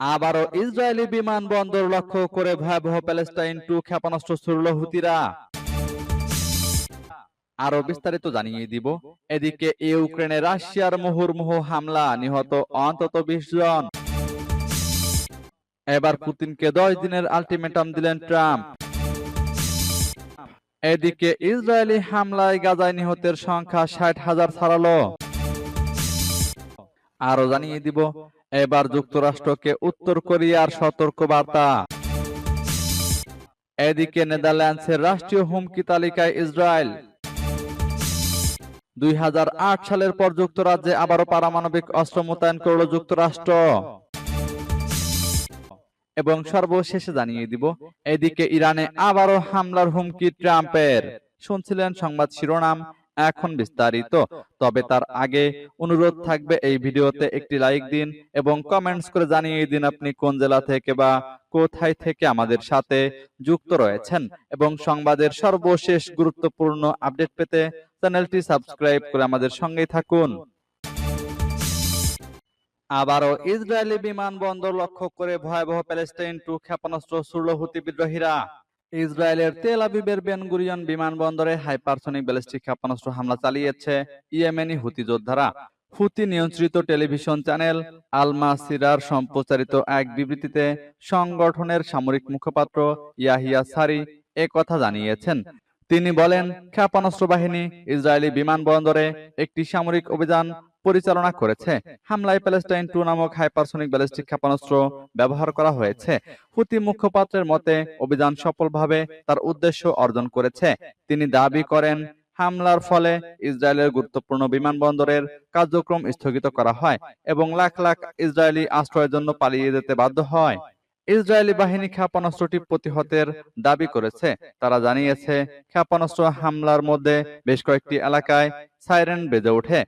আবারও ইসরায়েলি বিমানবন্দর লক্ষ্য করে ভয়াবহ প্যালেস্টাইন টু ক্ষেপণাস্ত্র ছুড়ল হুতিরা। আরও বিস্তারিত জানিয়ে দিব। এদিকে ইউক্রেনে রাশিয়ার মুহুর্মুহু হামলা, নিহত অন্তত বিশ জন। এবার পুতিনকে দশ দিনের আলটিমেটাম দিলেন ট্রাম্প। এদিকে ইসরায়েলি হামলায় গাজায় নিহতের সংখ্যা ষাট হাজার ছাড়ালো। আরও জানিয়ে দিব এবার যুক্তরাষ্ট্রকে উত্তর কোরিয়ার সতর্ক বার্তা এদিকে নেদারল্যান্ডসের রাষ্ট্রীয় হুমকি তালিকায় ইসরায়েল। দুই সালের পর যুক্তরাজ্যে আবারও পারমাণবিক অস্ত্র মোতায়েন করল যুক্তরাষ্ট্র। এবং সর্বশেষে জানিয়ে দিব এদিকে ইরানে আবারও হামলার হুমকি ট্রাম্পের। শুনছিলেন সংবাদ শিরোনাম এখন বিস্তারিত। তবে তার আগে অনুরোধ থাকবে এই ভিডিওতে একটি লাইক দিন এবং কমেন্টস করে জানিয়ে দিন আপনি কোন জেলা থেকে বা কোথায় থেকে আমাদের সাথে যুক্ত রয়েছেন এবং সংবাদের সর্বশেষ গুরুত্বপূর্ণ আপডেট পেতে চ্যানেলটি সাবস্ক্রাইব করে আমাদের সঙ্গেই থাকুন। আবারও ইসরায়েলি বিমানবন্দর লক্ষ্য করে ভয়াবহ প্যালেস্টাইন টু ক্ষেপণাস্ত্র ছুড়ল হুতি বিদ্রোহীরা। ইসরায়েলের তেল আবিবের বেনগুরিয়ন বিমানবন্দরে হাইপারসনিক ব্যালিস্টিক ক্ষেপণাস্ত্র হামলা চালিয়েছে ইয়েমেনি হুতি যোদ্ধারা। হুতি নিয়ন্ত্রিত টেলিভিশন চ্যানেল আল মাসিরার সম্প্রচারিত এক বিবৃতিতে সংগঠনের সামরিক মুখপাত্র ইয়াহিয়া সারি এ কথা জানিয়েছেন। তিনি বলেন, ক্ষেপণাস্ত্র বাহিনী ইসরায়েলি বিমানবন্দরে একটি সামরিক অভিযান পরিচালনা করেছে। হামলায় প্যালেস্টাইন টু নামক হাইপারসনিক ব্যালিস্টিক ক্ষেপণাস্ত্র ব্যবহার করা হয়েছে। হুতি মুখপাত্রের মতে, অভিযান সফলভাবে তার উদ্দেশ্য অর্জন করেছে। তিনি দাবি করেন, হামলার ফলে ইসরায়েলের গুরুত্বপূর্ণ বিমানবন্দরের কার্যক্রম স্থগিত করা হয় এবং লাখ লাখ ইসরায়েলি আশ্রয়ের জন্য পালিয়ে যেতে বাধ্য হয়। ইসরায়েলি বাহিনী ক্ষেপণাস্ত্রটি প্রতিহতের দাবি করেছে। তারা জানিয়েছে, ক্ষেপণাস্ত্র হামলার মধ্যে বেশ কয়েকটি এলাকায় সাইরেন বেজে ওঠে।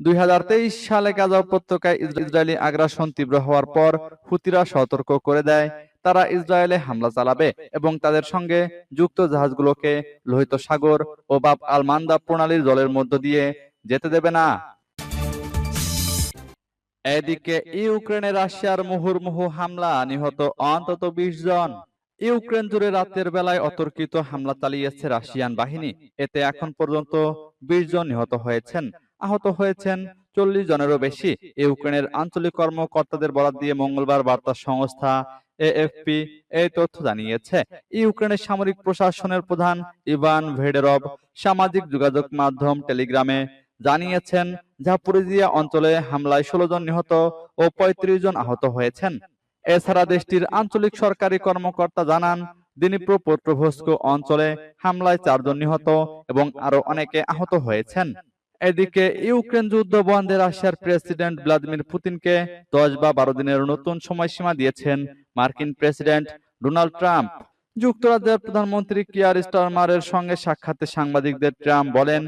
দুই হাজার তেইশ সালে গাজা উপত্যকায় ইসরায়েলি আগ্রাসন তীব্র হওয়ার পর হুতিরা সতর্ক করে দেয়। তারা ইসরায়েলে হামলা চালাবে এবং তাদের সঙ্গে যুক্ত জাহাজগুলোকে লোহিত সাগর ও বাব আল মান্দা প্রণালীর জলের মধ্য দিয়ে যেতে দেবে না। এদিকে ইউক্রেনে রাশিয়ার মুহুর্মুহু হামলা, নিহত অন্তত বিশ জন। ইউক্রেন জুড়ে রাতের বেলায় অতর্কিত হামলা চালিয়েছে রাশিয়ান বাহিনী। এতে এখন পর্যন্ত বিশ জন নিহত হয়েছেন। আহত হয়েছেন চল্লিশ জনেরও বেশি। ইউক্রেনের আঞ্চলিক কর্মকর্তাদের বরাদ দিয়ে মঙ্গলবার বার্তা সংস্থা এএফপি এই তথ্য জানিয়েছে। ইউক্রেনের সামরিক প্রশাসনের প্রধান ইভান ভেডেরভ সামাজিক যোগাযোগ মাধ্যম টেলিগ্রামে জানিয়েছেন, ঝাপুরিজিয়া অঞ্চলে হামলায় ষোলো জন নিহত ও পঁয়ত্রিশ জন আহত হয়েছেন। এছাড়া দেশটির আঞ্চলিক সরকারি কর্মকর্তা জানান দিনিপ্রপোট্রোভস্ক অঞ্চলে হামলায় চারজন নিহত এবং আরও অনেকে আহত হয়েছেন। এদিকে ইউক্রেন যুদ্ধ বন্ধে রাশিয়ার প্রেসিডেন্ট ভ্লাদিমির পুতিনকে দশ বা বারো দিনের নতুন সময়সীমা দিয়েছেন মার্কিন প্রেসিডেন্ট ডোনাল্ড ট্রাম্প। যুক্তরাজ্যের প্রধানমন্ত্রী কিয়ার স্টারমারের সঙ্গে সাক্ষাতে সাংবাদিকদের ট্রাম্প বলেন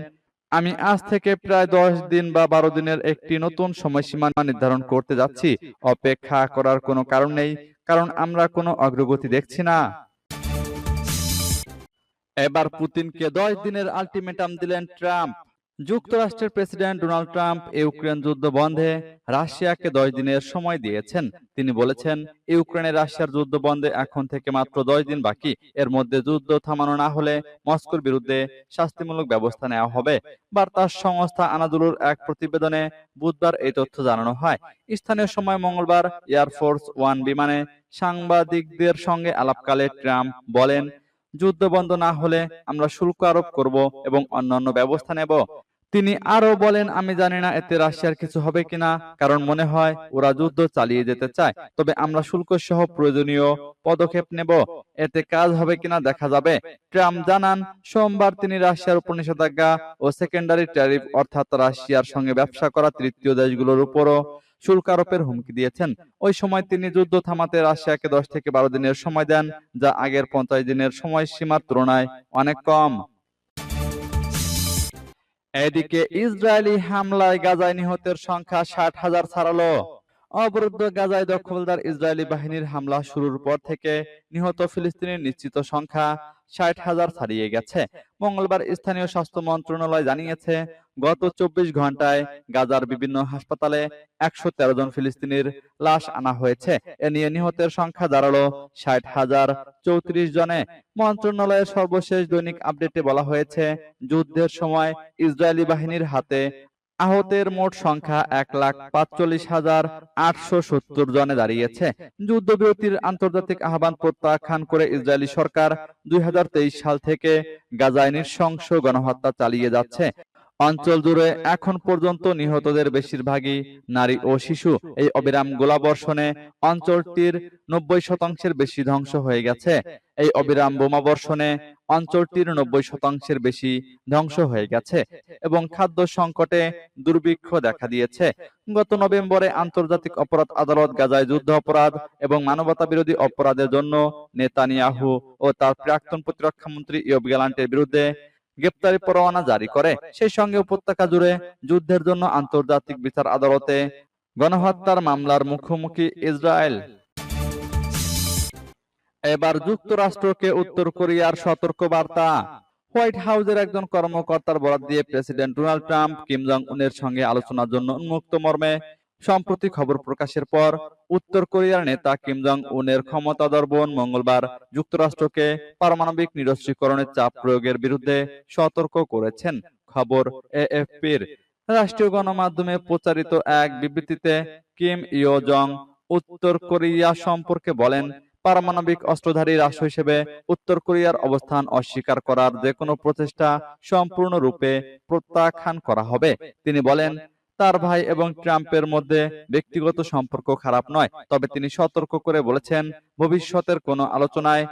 আমি আজ থেকে প্রায় দশ দিন বা বারো দিনের একটি নতুন সময়সীমা নির্ধারণ করতে যাচ্ছি। অপেক্ষা করার কোনো কারণ নেই কারণ আমরা কোনো অগ্রগতি দেখছি না। এবার পুতিনকে দশ দিনের আলটিমেটাম দিলেন ট্রাম্প। যুক্তরাষ্ট্রের প্রেসিডেন্ট ডোনাল্ড ট্রাম্প ইউক্রেন যুদ্ধ বন্ধে রাশিয়াকে দশ দিনের সময় দিয়েছেন। তিনি বলেছেন, ইউক্রেনে রাশিয়ার যুদ্ধ বন্ধে এখন থেকে মাত্র দশ দিন বাকি। এর মধ্যে যুদ্ধ থামানো না হলে মস্কোর বিরুদ্ধে শাস্তিমূলক ব্যবস্থা নেওয়া হবে। বার্তা সংস্থা আনাদুলুর এক প্রতিবেদনে বুধবার এই তথ্য জানানো হয়। স্থানীয় সময় মঙ্গলবার এয়ারফোর্স ওয়ান বিমানে সাংবাদিকদের সঙ্গে আলাপকালে ট্রাম্প বলেন, যুদ্ধ বন্ধ না হলে আমরা শুল্ক আরোপ করব এবং অন্যান্য ব্যবস্থা নেব। তিনি আরও বলেন, আমি জানি না এতে রাশিয়ার কিছু হবে কিনা, কারণ মনে হয় ওরা যুদ্ধ চালিয়ে যেতে চায়। তবে আমরা শুল্ক সহ প্রয়োজনীয় পদক্ষেপ নেব। এতে কাজ হবে কিনা দেখা যাবে। ট্রাম্প জানান, সোমবার তিনি রাশিয়ার উপর নিষেধাজ্ঞা ও সেকেন্ডারি ট্যারিফ, অর্থাৎ রাশিয়ার সঙ্গে ব্যবসা করা তৃতীয় দেশগুলোর উপরও শুল্ক আরোপের হুমকি দিয়েছেন। ওই সময় তিনি যুদ্ধ থামাতে রাশিয়াকে দশ থেকে বারো দিনের সময় দেন, যা আগের পঞ্চাশ দিনের সময়সীমার তুলনায় অনেক কম। এদিকে ইসরায়েলি হামলায় গাজায় নিহতের সংখ্যা ষাট হাজার ছাড়ালো। অবরুদ্ধ গাজায় দখলদার ইসরায়েলি বাহিনীর হামলা শুরুর পর থেকে নিহত ফিলিস্তিনের নিশ্চিত সংখ্যা ষাট হাজার ছাড়িয়ে গেছে। মঙ্গলবার স্থানীয় স্বাস্থ্য মন্ত্রণালয় জানিয়েছে গত চব্বিশ ঘন্টায় গাজার বিভিন্ন হাসপাতালে একশো তেরো জন ফিলিস্তিনির লাশ আনা হয়েছে। এ নিয়ে নিহতের সংখ্যা দাঁড়াল ষাট হাজার চৌত্রিশ জনে। মন্ত্রণালয়ের সর্বশেষ দৈনিক আপডেটে বলা হয়েছে, যুদ্ধের সময় ইসরায়েলি বাহিনীর হাতে আহতের মোট সংখ্যা এক লাখ পাঁচচল্লিশ হাজার আটশো সত্তর জনে দাঁড়িয়েছে। যুদ্ধবিরতির আন্তর্জাতিক আহ্বান প্রত্যাখ্যান করে ইসরায়েলি সরকার দুই হাজার তেইশ সাল থেকে গাজায় নৃশংস গণহত্যা চালিয়ে যাচ্ছে। অঞ্চল জুড়ে এখন পর্যন্ত নিহতদের বেশিরভাগই নারী ও শিশু। এই অবিরাম গোলাবর্ষণে অঞ্চলটির নব্বই শতাংশের বেশি ধ্বংস হয়ে গেছে। এই অবিরাম বোমাবর্ষণে অঞ্চলটির নব্বই শতাংশের বেশি ধ্বংস হয়ে গেছে এবং খাদ্য সংকটে দুর্ভিক্ষ দেখা দিয়েছে। গত নভেম্বরে আন্তর্জাতিক অপরাধ আদালত গাজায় যুদ্ধ অপরাধ এবং মানবতা বিরোধী অপরাধের জন্য নেতানিয়াহু ও তার প্রাক্তন প্রতিরক্ষা মন্ত্রী ইয়ব গ্যালান্টের বিরুদ্ধে গ্রেপ্তারি পরোয়ানা জারি করে। সেই সঙ্গে উপত্যকা জুড়ে যুদ্ধের জন্য আন্তর্জাতিক বিচার আদালতে গণহত্যার মামলার মুখোমুখি ইসরায়েল। এবার যুক্তরাষ্ট্রকে উত্তর কোরিয়ার সতর্ক বার্তা হোয়াইট হাউসের একজন কর্মকর্তার বরাত দিয়ে president Donald Trump Kim Jong উনের সঙ্গে আলোচনার জন্য উন্মুক্ত মর্মে সম্প্রতি খবর প্রকাশের পর, উত্তর কোরিয়ার নেতা কিম জং উনের ক্ষমতাধর বোন মঙ্গলবার যুক্তরাষ্ট্রকে পারমাণবিক নিরস্ত্রীকরণের চাপ প্রয়োগের বিরুদ্ধে সতর্ক করেছেন। খবর এএফপির। রাষ্ট্রীয় গণমাধ্যমে প্রচারিত এক বিবৃতিতে কিম ইয়ো জং উত্তর কোরিয়া সম্পর্কে বলেন, পারমাণবিক অস্ত্রধারী রাষ্ট্র হিসেবে উত্তর কোরিয়ার অবস্থান অস্বীকার করার যে কোনো প্রচেষ্টা সম্পূর্ণরূপে প্রত্যাখ্যান করা হবে। তিনি বলেন তার ভাই এবং ট্রাম্পের মধ্যে ব্যক্তিগত সম্পর্ক খারাপ নয়। তবে তিনি সতর্ক করে বলেছেন, ভবিষ্যতের কোনো আলোচনায়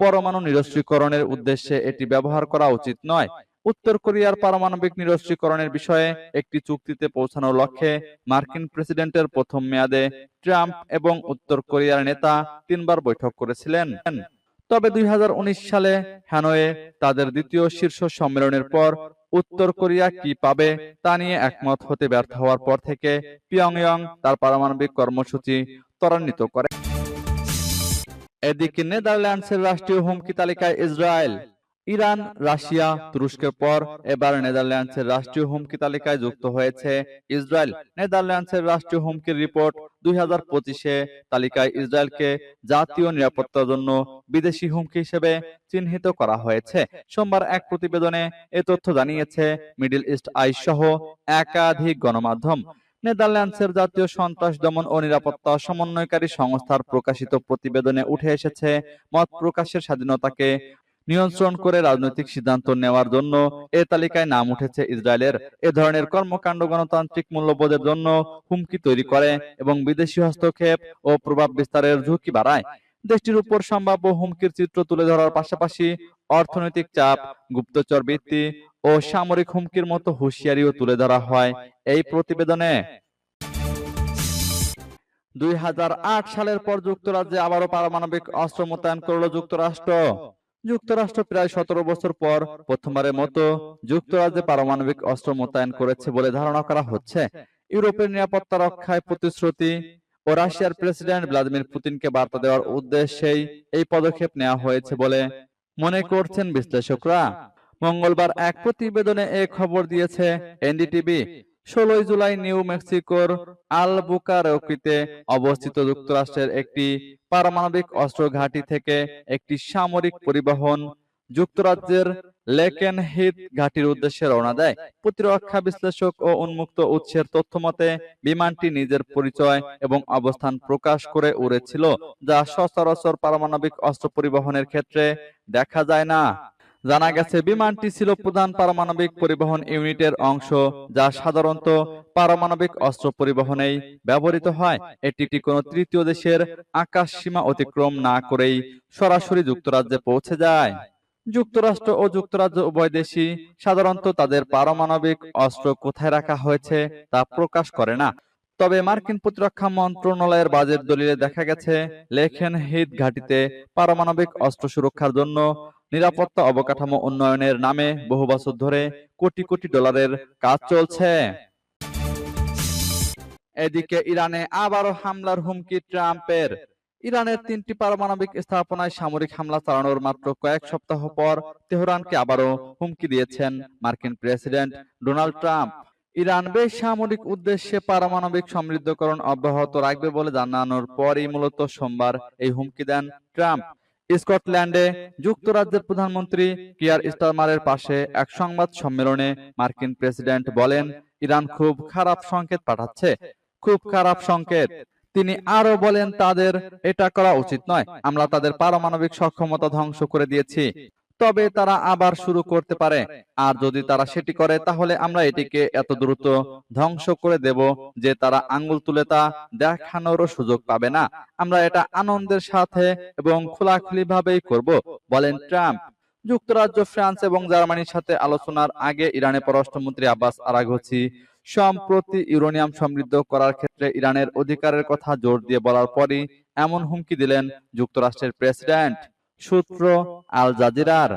পরমাণু নিরস্ত্রীকরণের উদ্দেশ্যে এটি ব্যবহার করা উচিত নয়। উত্তর কোরিয়ার পারমাণবিক নিরস্ত্রীকরণের বিষয়ে একটি চুক্তিতে পৌঁছানোর লক্ষ্যে মার্কিন প্রেসিডেন্টের প্রথম মেয়াদে ট্রাম্প এবং উত্তর কোরিয়ার নেতা তিনবার বৈঠক করেছিলেন। তবে দুই হাজার উনিশ সালে হ্যানয়ে তাদের দ্বিতীয় শীর্ষ সম্মেলনের পর উত্তর কোরিয়া কি পাবে তা নিয়ে একমত হতে ব্যর্থ হওয়ার পর থেকে পিয়ংইয়ং তার পারমাণবিক কর্মসূচি ত্বরান্বিত করে। এদিকে নেদারল্যান্ডসের রাষ্ট্রীয় হুমকি তালিকায় ইসরায়েল, ইরান, রাশিয়া, তুরস্কের পর এবার নেদারল্যান্ডসের রাষ্ট্রীয় হুমকি তালিকায় যুক্ত হয়েছে ইসরায়েল। নেদারল্যান্ডসের রাষ্ট্রীয় হুমকির রিপোর্ট দুই তালিকায় ইসরায়েলকে জাতীয় নিরাপত্তার জন্য বিদেশি হুমকি হিসেবে চিহ্নিত করা হয়েছে। সোমবার এক প্রতিবেদনে এ তথ্য জানিয়েছে, মিডল ইস্ট আই সহ একাধিক গণমাধ্যম। নেদারল্যান্ডসের জাতীয় সন্ত্রাস দমন ও নিরাপত্তা সমন্বয়কারী সংস্থার প্রকাশিত প্রতিবেদনে উঠে এসেছে, মত প্রকাশের স্বাধীনতাকে নিয়ন্ত্রণ করে রাজনৈতিক সিদ্ধান্ত নেওয়ার জন্য এ তালিকায় নাম উঠেছে ইসরায়েলের। এ ধরনের কর্মকাণ্ড গণতান্ত্রিক মূল্যবোধের জন্য হুমকি তৈরি করে এবং বিদেশি হস্তক্ষেপ ও প্রভাব বিস্তারের ঝুঁকি বাড়ায়। দেশটির উপর সম্ভাব্য হুমকির চিত্র তুলে ধরার পাশাপাশি অর্থনৈতিক চাপ, গুপ্তচর বৃত্তি ও সামরিক হুমকির মতো হুঁশিয়ারিও তুলে ধরা হয় এই প্রতিবেদনে। দুই হাজার আট সালের পর যুক্তরাজ্যে আবারও পারমাণবিক অস্ত্র মোতায়েন করল যুক্তরাষ্ট্র। যুক্তরাষ্ট্র প্রায় সতেরো বছর পর প্রথমবারের মতো যুক্তরাজ্যে পারমাণবিক অস্ত্র মোতায়েন করেছে বলে ধারণা করা হচ্ছে। ইউরোপের নিরাপত্তা রক্ষায় প্রতিশ্রুতি ও রাশিয়ার প্রেসিডেন্ট ভ্লাদিমির পুতিনকে বার্তা দেওয়ার উদ্দেশ্যেই এই পদক্ষেপ নেওয়া হয়েছে বলে মনে করছেন বিশ্লেষকরা। মঙ্গলবার এক প্রতিবেদনে এ খবর দিয়েছে এনডিটিভি। ষোলোই জুলাই নিউ মেক্সিকোর আলবুকারকিতে অবস্থিত যুক্তরাষ্ট্রের একটি পারমাণবিক অস্ত্র ঘাঁটি থেকে একটি সামরিক পরিবহন যুক্তরাজ্যের লেকেন হিট ঘাটির উদ্দেশ্যে রওনা দেয়। প্রতিরক্ষা বিশ্লেষক ও উন্মুক্ত উৎসের তথ্য মতে, বিমানটি নিজের পরিচয় এবং অবস্থান প্রকাশ করে উড়েছিল, যা সচরাচর পারমাণবিক অস্ত্র পরিবহনের ক্ষেত্রে দেখা যায় না। জানা গেছে, বিমানটি ছিল প্রধান পারমাণবিক পরিবহন ইউনিটের অংশ, যা সাধারণত পারমাণবিক অস্ত্র পরিবহনেই ব্যবহৃত হয়। এটি কোনো তৃতীয় দেশের আকাশ সীমা অতিক্রম না করেই সরাসরি যুক্তরাজ্যে পৌঁছে যায়। যুক্তরাষ্ট্র ও যুক্তরাজ্য উভয় দেশই সাধারণত তাদের পারমাণবিক অস্ত্র কোথায় রাখা হয়েছে তা প্রকাশ করে না। তবে মার্কিন প্রতিরক্ষা মন্ত্রণালয়ের বাজেট দলিলে দেখা গেছে, লেখেন হিট ঘাটিতে পারমাণবিক অস্ত্র সুরক্ষার জন্য নিরাপত্তা অবকাঠামো উন্নয়নের নামে বহু বছর ধরে কোটি কোটি ডলারের কাজ চলছে। এদিকে ইরানে আবারও হামলার হুমকি ট্রাম্পের। ইরানের তিনটি পারমাণবিক স্থাপনায় সামরিক হামলা চালানোর মাত্র কয়েক সপ্তাহ পর তেহরানকে আবারও হুমকি দিয়েছেন মার্কিন প্রেসিডেন্ট ডোনাল্ড ট্রাম্প। ইরান বেসামরিক উদ্দেশ্যে পারমাণবিক সমৃদ্ধকরণ অব্যাহত রাখবে বলে জানানোর পরই মূলত সোমবার এই হুমকি দেন ট্রাম্প। স্কটল্যান্ডে যুক্তরাজ্যের প্রধানমন্ত্রী কিয়ার স্টারমারের পাশে এক সংবাদ সম্মেলনে মার্কিন প্রেসিডেন্ট বলেন, ইরান খুব খারাপ সংকেত পাঠাচ্ছে। খুব খারাপ সংকেত। তিনি আরও বলেন, তাদের এটা করা উচিত নয়। আমরা তাদের পারমাণবিক সক্ষমতা ধ্বংস করে দিয়েছি। তবে তারা আবার শুরু করতে পারে। আর যদি তারা সেটি করে তাহলে আমরা এটিকে এত দ্রুত ধ্বংস করে দেব যে তারা আঙ্গুল তুলে তা দেখানোরও সুযোগ পাবে না। আমরা এটা আনন্দের সাথে এবং খোলাখুলি ভাবেই করব বলেন ট্রাম্প। যুক্তরাজ্য ফ্রান্স এবং জার্মানির সাথে আলোচনার আগে ইরানের পররাষ্ট্রমন্ত্রী আব্বাস আরাঘচি সম্প্রতি ইউরেনিয়াম সমৃদ্ধ করার ক্ষেত্রে ইরানের অধিকারের কথা জোর দিয়ে বলার পরই এমন হুমকি দিলেন যুক্তরাষ্ট্রের প্রেসিডেন্ট সূত্র আল জাজিরার।